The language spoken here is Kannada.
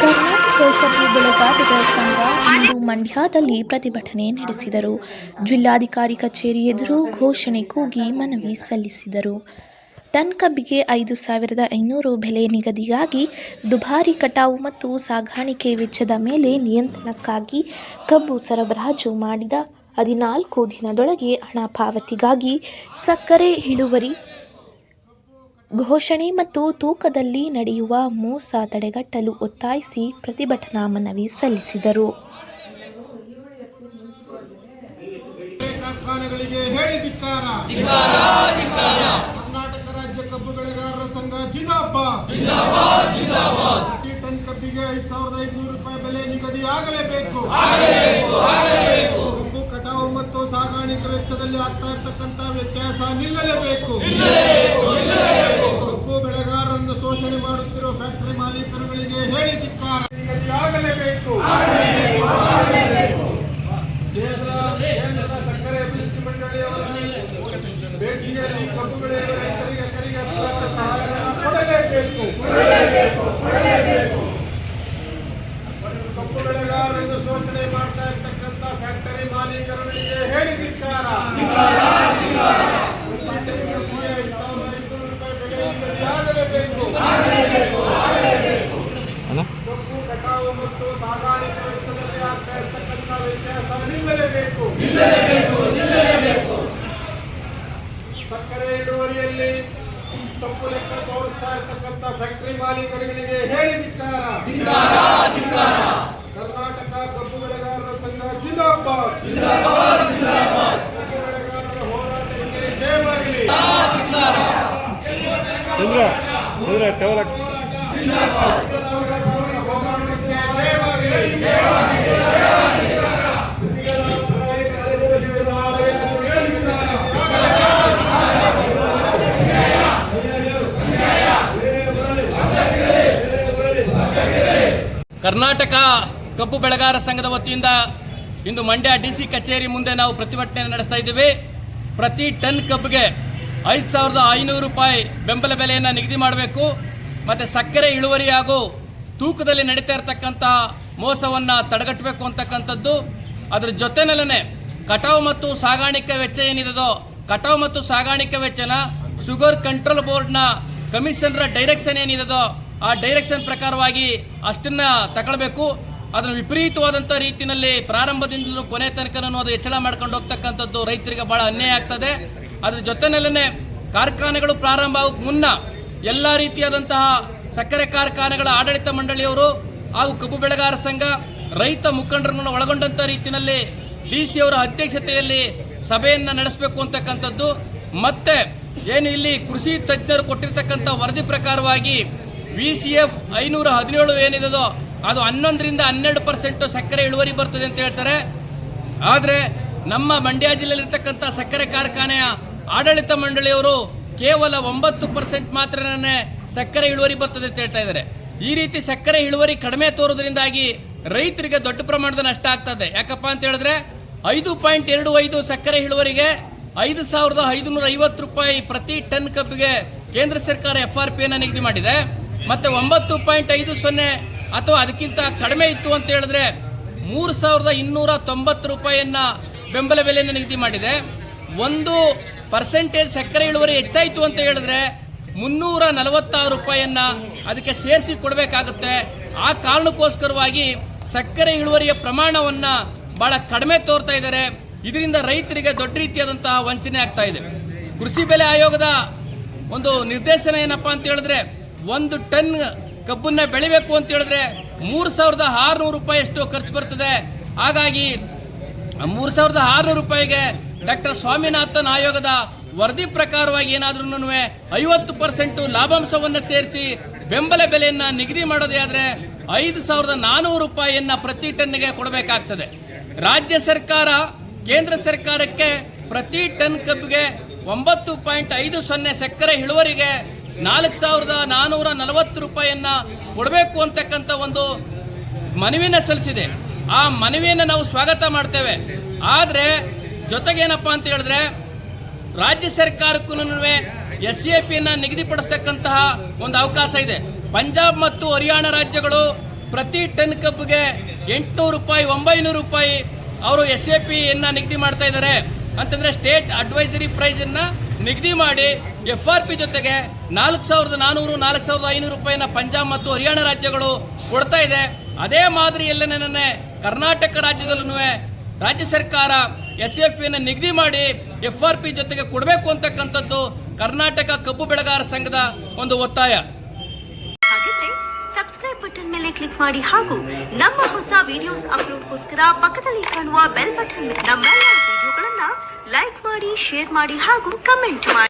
ಕರ್ನಾಟಕ ಬೆಳೆಗಾರರ ಸಂಘ ಇಂದು ಮಂಡ್ಯದಲ್ಲಿ ಪ್ರತಿಭಟನೆ ನಡೆಸಿದರು. ಜಿಲ್ಲಾಧಿಕಾರಿ ಕಚೇರಿ ಎದುರು ಘೋಷಣೆ ಕೂಗಿ ಮನವಿ ಸಲ್ಲಿಸಿದರು. ಟನ್ ಕಬ್ಬಿಗೆ ಐದು ಸಾವಿರದ ಐನೂರು ಬೆಲೆ ನಿಗದಿಯಾಗಿ ದುಬಾರಿ ಕಟಾವು ಮತ್ತು ಸಾಗಾಣಿಕೆ ವೆಚ್ಚದ ಮೇಲೆ ನಿಯಂತ್ರಣಕ್ಕಾಗಿ ಕಬ್ಬು ಸರಬರಾಜು ಮಾಡಿದ ಹದಿನಾಲ್ಕು ದಿನದೊಳಗೆ ಹಣ ಪಾವತಿಗಾಗಿ ಸಕ್ಕರೆ ಇಳುವರಿ ಘೋಷಣೆ ಮತ್ತು ತೂಕದಲ್ಲಿ ನಡೆಯುವ ಮೋಸ ತಡೆಗಟ್ಟಲು ಒತ್ತಾಯಿಸಿ ಪ್ರತಿಭಟನಾ ಮನವಿ ಸಲ್ಲಿಸಿದರು. ಕಾರ್ಖಾನೆಗಳಿಗೆ ಹೇಳಿ ಕರ್ನಾಟಕ ರಾಜ್ಯ ಕಬ್ಬು ಬೆಳೆಗಾರರ ಸಂಘ ಜಿಂದಾಬಾದ್. ಕಬ್ಬಿಗೆ ಐದು ಸಾವಿರದ ಐದುನೂರು ರೂಪಾಯಿ ಬೆಲೆ ನಿಗದಿ ಆಗಲೇಬೇಕು ಕಬ್ಬು ಕಟಾವು ಮತ್ತು ಸಾಗಾಣಿಕೆ ವೆಚ್ಚದಲ್ಲಿ ಆಗ್ತಾ ಇರ್ತಕ್ಕಂಥ ವ್ಯತ್ಯಾಸ ನಿಲ್ಲಲೇಬೇಕು. ಬೆಳೆಗಾರರನ್ನು ಶೋಷಣೆ ಮಾಡುತ್ತಿರುವ ಫ್ಯಾಕ್ಟರಿ ಮಾಲೀಕರುಗಳಿಗೆ ಹೇಳಿ ಧಿಕ್ಕಾರ. ನಿಗದಿ ಆಗಲೇಬೇಕು ಕೇಂದ್ರ ಕೇಂದ್ರದ ಸಕ್ಕರೆ ಅಭಿವೃದ್ಧಿ ಮಂಡಳಿಯವರ ಬೇಸಿಗೆಯಲ್ಲಿ ಕಬ್ಬು ಬೆಳೆಯುವ ರೈತರಿಗೆ ಸರಿಗೆ ಹತ್ತಾರು ಸಹಾಯಧನ ಕೊಡಲೇಬೇಕು ಕಬ್ಬು ಬೆಳೆಗಾರರನ್ನು ಶೋಷಣೆ ಮಾಡ್ತಾ ಇರ್ತಕ್ಕಂಥ ಫ್ಯಾಕ್ಟರಿ ಮಾಲೀಕರುಗಳಿಗೆ ಹೇಳಿ ಧಿಕ್ಕಾರ ಆಗಲೇಬೇಕು ಕಬ್ಬು ಕಟಾವು ಮತ್ತು ಸಾಗಾಣಿಕೆ ವೆಚ್ಚದಲ್ಲಿ ಆಗ್ತಾ ಇರ್ತಕ್ಕಂಥ ವ್ಯತ್ಯಾಸ ನಿಲ್ಲಲೇಬೇಕು ಸಕ್ಕರೆ ಇಳುವರಿಯಲ್ಲಿ ತಪ್ಪು ಲೆಕ್ಕ ತೋರಿಸ್ತಾ ಇರ್ತಕ್ಕಂಥ ಫ್ಯಾಕ್ಟರಿ ಮಾಲೀಕರುಗಳಿಗೆ ಹೇಳಿ ಧಿಕ್ಕಾರ. ಕರ್ನಾಟಕ ಕಬ್ಬು ಬೆಳೆಗಾರರ ಸಂಘ ಜಿಂದಾಬಾದ್. ಕಬ್ಬು ಬೆಳೆಗಾರರ ಹೋರಾಟಕ್ಕೆ ಜಯವಾಗಲಿ ಚಂದ್ರ ಚಂದ್ರ ಟವರ್ ಹೋರಾಟಕ್ಕೆ ಜಯವಾಗಲಿ ಕರ್ನಾಟಕ ಕಬ್ಬು ಬೆಳೆಗಾರ ಸಂಘದ ವತಿಯಿಂದ ಇಂದು ಮಂಡ್ಯ ಡಿ ಸಿ ಕಚೇರಿ ಮುಂದೆ ನಾವು ಪ್ರತಿಭಟನೆ ನಡೆಸ್ತಾ ಇದ್ದೀವಿ. ಪ್ರತಿ ಟನ್ ಕಬ್ಬಿಗೆ ಐದು ಸಾವಿರದ ಐನೂರು ರೂಪಾಯಿ ಬೆಂಬಲ ಬೆಲೆಯನ್ನು ನಿಗದಿ ಮಾಡಬೇಕು. ಮತ್ತು ಸಕ್ಕರೆ ಇಳುವರಿ ಹಾಗೂ ತೂಕದಲ್ಲಿ ನಡೀತಾ ಇರತಕ್ಕಂಥ ಮೋಸವನ್ನು ತಡೆಗಟ್ಟಬೇಕು ಅಂತಕ್ಕಂಥದ್ದು. ಅದರ ಜೊತೆನಲ್ಲೇ ಕಟಾವು ಮತ್ತು ಸಾಗಾಣಿಕೆ ವೆಚ್ಚ ಏನಿದೆಯೋ ಕಟಾವು ಮತ್ತು ಸಾಗಾಣಿಕೆ ವೆಚ್ಚನ ಶುಗರ್ ಕಂಟ್ರೋಲ್ ಬೋರ್ಡ್ನ ಕಮಿಷನರ ಡೈರೆಕ್ಷನ್ ಏನಿದೆಯೋ ಆ ಡೈರೆಕ್ಷನ್ ಪ್ರಕಾರವಾಗಿ ಅಷ್ಟನ್ನ ತಗೊಳ್ಬೇಕು. ಅದನ್ನು ವಿಪರೀತವಾದಂಥ ರೀತಿಯಲ್ಲಿ ಪ್ರಾರಂಭದಿಂದಲೂ ಕೊನೆ ತನಕನೂ ಅದು ಹೆಚ್ಚಳ ಮಾಡ್ಕೊಂಡು ಹೋಗ್ತಕ್ಕಂಥದ್ದು ರೈತರಿಗೆ ಬಹಳ ಅನ್ಯಾಯ ಆಗ್ತದೆ. ಅದ್ರ ಜೊತೆನಲ್ಲೇ ಕಾರ್ಖಾನೆಗಳು ಪ್ರಾರಂಭ ಆಗೋಕ್ಕೆ ಮುನ್ನ ಎಲ್ಲ ರೀತಿಯಾದಂತಹ ಸಕ್ಕರೆ ಕಾರ್ಖಾನೆಗಳ ಆಡಳಿತ ಮಂಡಳಿಯವರು ಹಾಗೂ ಕಬ್ಬು ಬೆಳೆಗಾರ ಸಂಘ, ರೈತ ಮುಖಂಡರನ್ನು ಒಳಗೊಂಡಂಥ ರೀತಿಯಲ್ಲಿ ಡಿ ಸಿ ಅವರ ಅಧ್ಯಕ್ಷತೆಯಲ್ಲಿ ಸಭೆಯನ್ನು ನಡೆಸಬೇಕು ಅಂತಕ್ಕಂಥದ್ದು. ಮತ್ತೆ ಏನು ಇಲ್ಲಿ ಕೃಷಿ ತಜ್ಞರು ಕೊಟ್ಟಿರ್ತಕ್ಕಂಥ ವರದಿ ಪ್ರಕಾರವಾಗಿ ವಿ ಸಿ ಎಫ್ ಐನೂರ ಹದಿನೇಳು ಏನಿದೆಯೋ ಅದು ಹನ್ನೊಂದರಿಂದ ಹನ್ನೆರಡು ಪರ್ಸೆಂಟು ಸಕ್ಕರೆ ಇಳುವರಿ ಬರ್ತದೆ ಅಂತ ಹೇಳ್ತಾರೆ. ಆದರೆ ನಮ್ಮ ಮಂಡ್ಯ ಜಿಲ್ಲೆಯಲ್ಲಿರ್ತಕ್ಕಂಥ ಸಕ್ಕರೆ ಕಾರ್ಖಾನೆಯ ಆಡಳಿತ ಮಂಡಳಿಯವರು ಕೇವಲ ಒಂಬತ್ತು ಪರ್ಸೆಂಟ್ ಮಾತ್ರನೇ ಸಕ್ಕರೆ ಇಳುವರಿ ಬರ್ತದೆ ಅಂತ ಹೇಳ್ತಾ ಇದ್ದಾರೆ. ಈ ರೀತಿ ಸಕ್ಕರೆ ಇಳುವರಿ ಕಡಿಮೆ ತೋರೋದ್ರಿಂದಾಗಿ ರೈತರಿಗೆ ದೊಡ್ಡ ಪ್ರಮಾಣದ ನಷ್ಟ ಆಗ್ತದೆ ಯಾಕಪ್ಪ ಅಂತ ಹೇಳಿದ್ರೆ ಐದು ಪಾಯಿಂಟ್ ಎರಡು ಐದು ಸಕ್ಕರೆ ಇಳುವರಿಗೆ ಐದು ಸಾವಿರದ ಐದುನೂರ ಐವತ್ತು ರೂಪಾಯಿ ಪ್ರತಿ ಟನ್ ಕಬ್ಬಿಗೆ ಕೇಂದ್ರ ಸರ್ಕಾರ ಎಫ್ ಆರ್ ಪಿಯನ್ನು ನಿಗದಿ ಮಾಡಿದೆ. ಮತ್ತೆ ಒಂಬತ್ತು ಪಾಯಿಂಟ್ ಐದು ಸೊನ್ನೆ ಅಥವಾ ಅದಕ್ಕಿಂತ ಕಡಿಮೆ ಇತ್ತು ಅಂತ ಹೇಳಿದ್ರೆ ಮೂರು ಸಾವಿರದ ಇನ್ನೂರ ತೊಂಬತ್ತು ರೂಪಾಯಿಯನ್ನು ಬೆಂಬಲ ಬೆಲೆಯನ್ನು ನಿಗದಿ ಮಾಡಿದೆ. ಒಂದು ಪರ್ಸೆಂಟೇಜ್ ಸಕ್ಕರೆ ಇಳುವರಿ ಹೆಚ್ಚಾಯಿತು ಅಂತ ಹೇಳಿದ್ರೆ ಮುನ್ನೂರ ನಲವತ್ತಾರು ರೂಪಾಯಿಯನ್ನ ಅದಕ್ಕೆ ಸೇರಿಸಿ ಕೊಡಬೇಕಾಗುತ್ತೆ. ಆ ಕಾರಣಕ್ಕೋಸ್ಕರವಾಗಿ ಸಕ್ಕರೆ ಇಳುವರಿಯ ಪ್ರಮಾಣವನ್ನ ಬಹಳ ಕಡಿಮೆ ತೋರ್ತಾ ಇದ್ದಾರೆ. ಇದರಿಂದ ರೈತರಿಗೆ ದೊಡ್ಡ ರೀತಿಯಾದಂತಹ ವಂಚನೆ ಆಗ್ತಾ ಇದೆ. ಕೃಷಿ ಬೆಲೆ ಆಯೋಗದ ಒಂದು ನಿರ್ದೇಶನ ಏನಪ್ಪ ಅಂತ ಹೇಳಿದ್ರೆ ಒಂದು ಟನ್ ಕಬ್ಬನ್ನ ಬೆಳಿಬೇಕು ಅಂತ ಹೇಳಿದ್ರೆ ಮೂರು ಸಾವಿರದ ಆರುನೂರು ರೂಪಾಯಿಯಷ್ಟು ಖರ್ಚು ಬರ್ತದೆ. ಹಾಗಾಗಿ ಮೂರು ಸಾವಿರದ ಆರುನೂರು ರೂಪಾಯಿಗೆ ಡಾಕ್ಟರ್ ಸ್ವಾಮಿನಾಥನ್ ಆಯೋಗದ ವರದಿ ಪ್ರಕಾರವಾಗಿ ಏನಾದ್ರೂ ಐವತ್ತು ಪರ್ಸೆಂಟು ಲಾಭಾಂಶವನ್ನು ಸೇರಿಸಿ ಬೆಂಬಲ ಬೆಲೆಯನ್ನು ನಿಗದಿ ಮಾಡೋದೇ ಆದರೆ ಐದು ಸಾವಿರದ ನಾನ್ನೂರು ರೂಪಾಯಿಯನ್ನು ಪ್ರತಿ ಟನ್ನಿಗೆ ಕೊಡಬೇಕಾಗ್ತದೆ. ರಾಜ್ಯ ಸರ್ಕಾರ, ಕೇಂದ್ರ ಸರ್ಕಾರಕ್ಕೆ ಪ್ರತಿ ಟನ್ ಕಬ್ಬಿಗೆ ಒಂಬತ್ತು ಪಾಯಿಂಟ್ ಐದು ಸೊನ್ನೆ ಸಕ್ಕರೆ ಇಳುವರಿಗೆ ನಾಲ್ಕು ಸಾವಿರದ ನಾನ್ನೂರ ನಲವತ್ತು ರೂಪಾಯಿಯನ್ನ ಕೊಡಬೇಕು ಅಂತಕ್ಕಂಥ ಒಂದು ಮನವಿನ ಸಲ್ಲಿಸಿದೆ. ಆ ಮನವಿಯನ್ನು ನಾವು ಸ್ವಾಗತ ಮಾಡ್ತೇವೆ. ಆದರೆ ಜೊತೆಗೇನಪ್ಪ ಅಂತ ಹೇಳಿದ್ರೆ ರಾಜ್ಯ ಸರ್ಕಾರಕ್ಕೂ ಎಸ್ ಎ ಪಿಯನ್ನು ನಿಗದಿಪಡಿಸ್ತಕ್ಕಂತಹ ಒಂದು ಅವಕಾಶ ಇದೆ. ಪಂಜಾಬ್ ಮತ್ತು ಹರಿಯಾಣ ರಾಜ್ಯಗಳು ಪ್ರತಿ ಟನ್ ಕಬ್ಬಿಗೆ ಎಂಟುನೂರು ರೂಪಾಯಿ, ಒಂಬೈನೂರು ರೂಪಾಯಿ ಅವರು ಎಸ್ ಎ ಪಿಯನ್ನು ನಿಗದಿ ಮಾಡ್ತಾ ಇದ್ದಾರೆ. ಅಂತಂದರೆ ಸ್ಟೇಟ್ ಅಡ್ವೈಸರಿ ಪ್ರೈಸನ್ನು ನಿಗದಿ ಮಾಡಿ ಎಫ್ ಆರ್ ಪಿ ಜೊತೆಗೆ ನಾಲ್ಕು ಸಾವಿರದ ನಾನ್ನೂರು ನಾಲ್ಕು ಸಾವಿರದ ಐನೂರು ರೂಪಾಯಿನ ಪಂಜಾಬ್ ಮತ್ತು ಹರಿಯಾಣ ರಾಜ್ಯಗಳು ಕೊಡ್ತಾ ಇದೆ. ಅದೇ ಮಾದರಿಯಲ್ಲೇ ಕರ್ನಾಟಕ ರಾಜ್ಯದಲ್ಲೂ ರಾಜ್ಯ ಸರ್ಕಾರ ಎಸ್ ಎಫ್ ಪಿಯನ್ನು ನಿಗದಿ ಮಾಡಿ ಎಫ್ ಆರ್ ಪಿ ಜೊತೆಗೆ ಕೊಡಬೇಕು ಅಂತಕ್ಕಂಥದ್ದು ಕರ್ನಾಟಕ ಕಬ್ಬು ಬೆಳೆಗಾರ ಸಂಘದ ಒಂದು ಒತ್ತಾಯ. ಸಬ್ಸ್ಕ್ರೈಬ್ ಬಟನ್ ಮೇಲೆ ಕ್ಲಿಕ್ ಮಾಡಿ ಹಾಗೂ ನಮ್ಮ ಹೊಸ ವಿಡಿಯೋಸ್ ಅಪ್ಲೋಡ್ಗೋಸ್ಕರ ಪಕ್ಕದಲ್ಲಿ ಕಾಣುವ ಬೆಲ್ ಬಟನ್ ನಮ್ಮೆಲ್ಲ ವಿಡಿಯೋಗಳನ್ನ ಲೈಕ್ ಮಾಡಿ ಶೇರ್ ಮಾಡಿ ಹಾಗೂ ಕಮೆಂಟ್ ಮಾಡಿ.